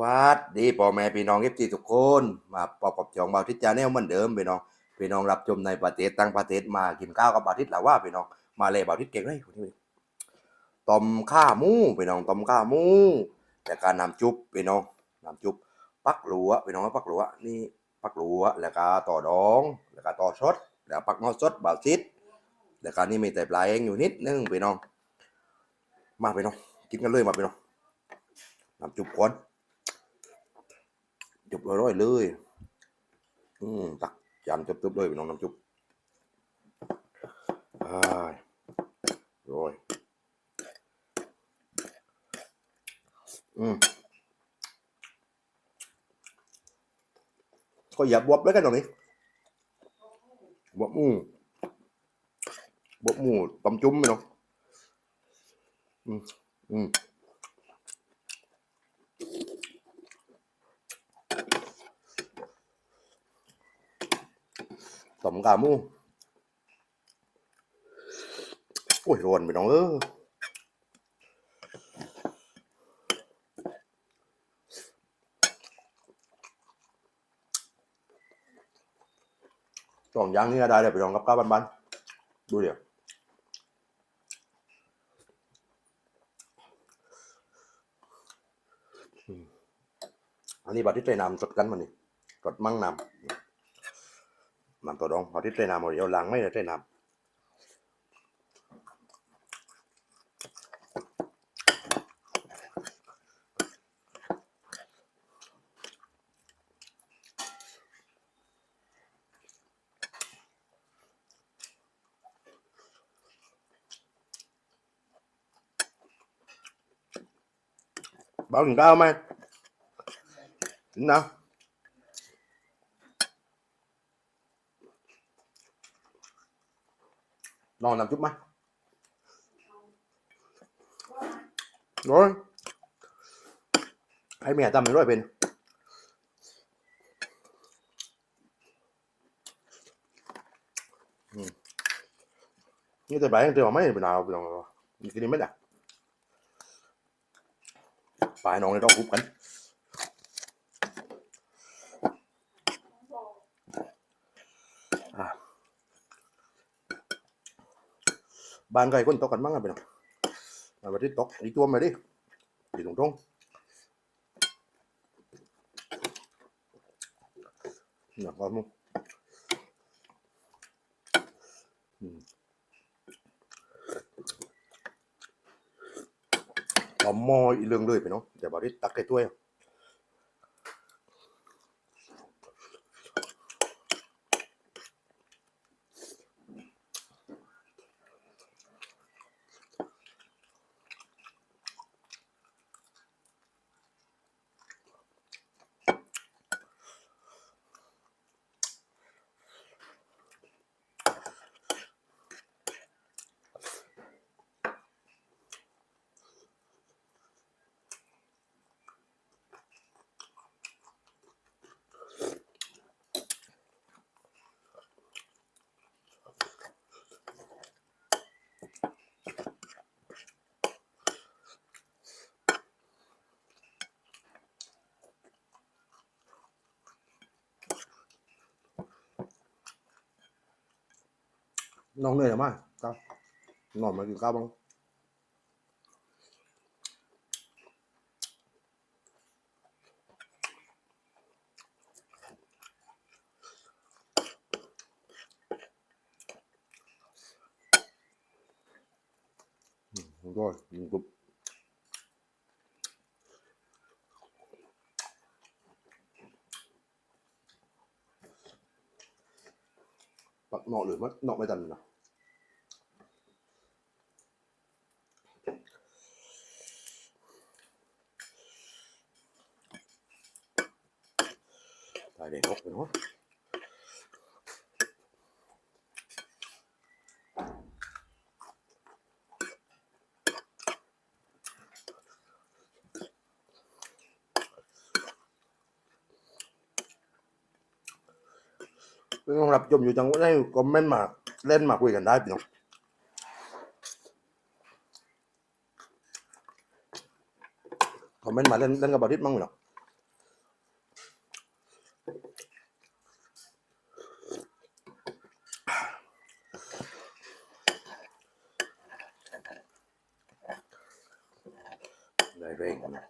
วัดดีพ่อแม่พี่น้องเอฟซีทุกคนมาปอบกับจองบาทิตจาแนลเหมือนเดิมพี่น้องพี่น้องรับชมในประเทศต่างประเทศมากินข้าวกับบาทิตหรือว่าพี่น้องมาเลยบาทิตเก่งเลยคนนี้ต้มข้ามูพี่น้องต้มข้ามูแต่การนำจุบพี่น้องนำจุบปักหลัวพี่น้องปักหลัวนี่ปักหลัวแล้วก็ต่อดองแล้วก็ต่อชดแล้วปักนอสดบาทิตแล้วก็นี่มีแต่ปลาเองอยู่นิดนึงพี่น้องมาพี่น้องกินกันเลยมาพี่น้องนำจุบก่อน จุบอร่อยเลย อืมตักจานจุบๆเลยพี่น้องน้ำจุบอ้ายอร่อยอืมก็อย่าบวบแล้วกันตรงนี้บวบหมูบวบหมูตำจุ้มพี่น้องอืมอืม ต้มกาหมูโอ้ยร้อนไปน้องเออสองย่างนี้ก็ได้เลยไปลองกับข้าวบ้านๆดูเดี๋ยวอันนี้บัตรที่ใส่น้ำสดกันมันนี่สดมั่งนำ น้ำตัวดองพอที่ใส่น้ำหมดเดียวล้างไม่ได้ใส่น้ำเบาถึงข้าวไหม ถึงนะนอนน้ำจุ๊บไหมร้อยให้เมียทำให้ร้อยเป็นนี่แต่ไปยังเจอไม่เป็นเอาไปลองมีกินไม่ได้ปลายน้องเลยต้องคุบกัน บ้านใครคนตกกันบ้างอะไปหน้องมาวันที่ตกอีกตัวมาดิดีตรงตรงๆเนี่ยก็มุงอมต่อมออีเรื่องเลยไปเนาะเดี๋ยวบอกที่ตักไอ้ถ้วย น้องเหนื่อยมากครับนอนมากินข้าวบ้างอืมอร่อยอืมกรุบ ปักหนอกหรือมันเนอกไม่ตันนะตายเด็กนกไปเนาะ พี่นงรับชมอยู่จังหวัดไคอมเมนต์มาเล่นมาคุยกันได้พี่น้องคอมเมนต์มาเล่นเล่นกับบาริสมั้งพี่น้องได้เร่งกันนะ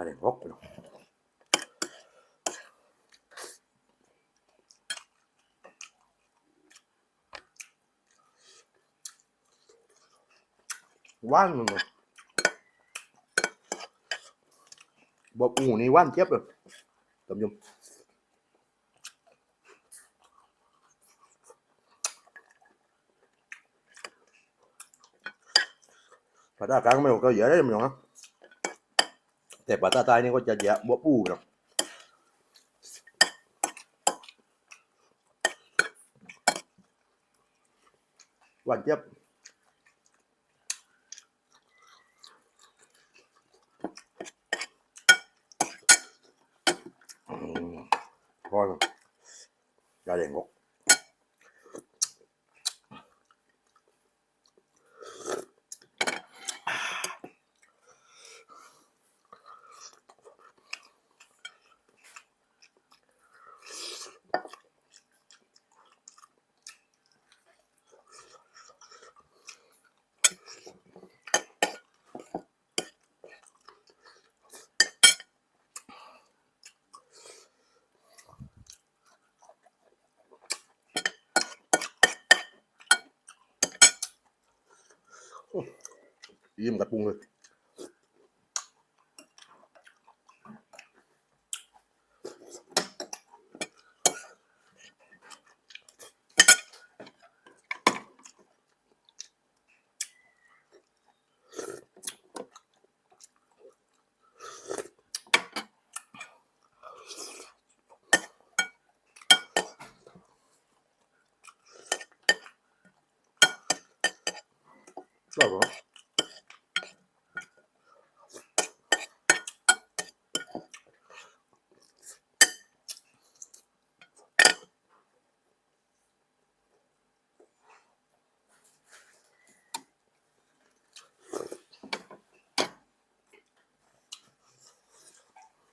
มาเด็กฮกไปเนาะว่านมันเนาะบอกอูนี่ว่านเจ็บเลยตำยมภาษากลางไม่ก็เยอะได้มั้งเนาะแต่ปลาตาตายนี่ก็จะเยอะบวปูเนาะหวานเจี๊ยบอืมพอแล้วยาแดงก ยิ้มกับปรุงเลย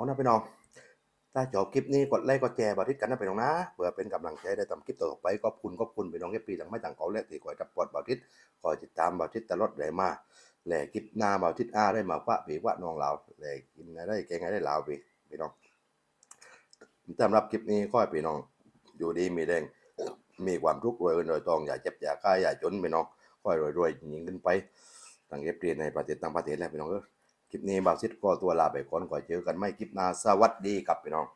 งก็อืมบาดที่อิ่มนั่นเป็นน้อง ถ้าจบคลิปนี้กดไลค์กดแชร์บาทิศกันนะพี่น้องนะเพื่อเป็นกำลังใจได้ทำคลิปต่อไปขอบคุณขอบคุณพี่น้องเอฟปีหลังไม่ต่างเขาและตีคอยกับปอดบาทิศคอยติดตามบาทิศตลอดเลยมาแหล่คลิปหน้าบาทิศอาได้มาว่าปีว่าน้องเราแหล่กินได้แกงไงได้ลาวพี่พี่น้องสำหรับคลิปนี้ขอให้พี่น้องอยู่ดีมีแรงมีความทุกข์รวยเงินรวยทองอย่าเจ็บอย่าฆ่าอย่าจนพี่น้องขอให้รวยยิ่งขึ้นไปตั้งเอฟปีในประเทศต่างประเทศแล้วพี่น้องเออ คลิปนี้บาวซิดก็ตัวลาไปก่อนก่อนเจอกันไม่คลิปหน้าสวัสดีครับพี่น้อง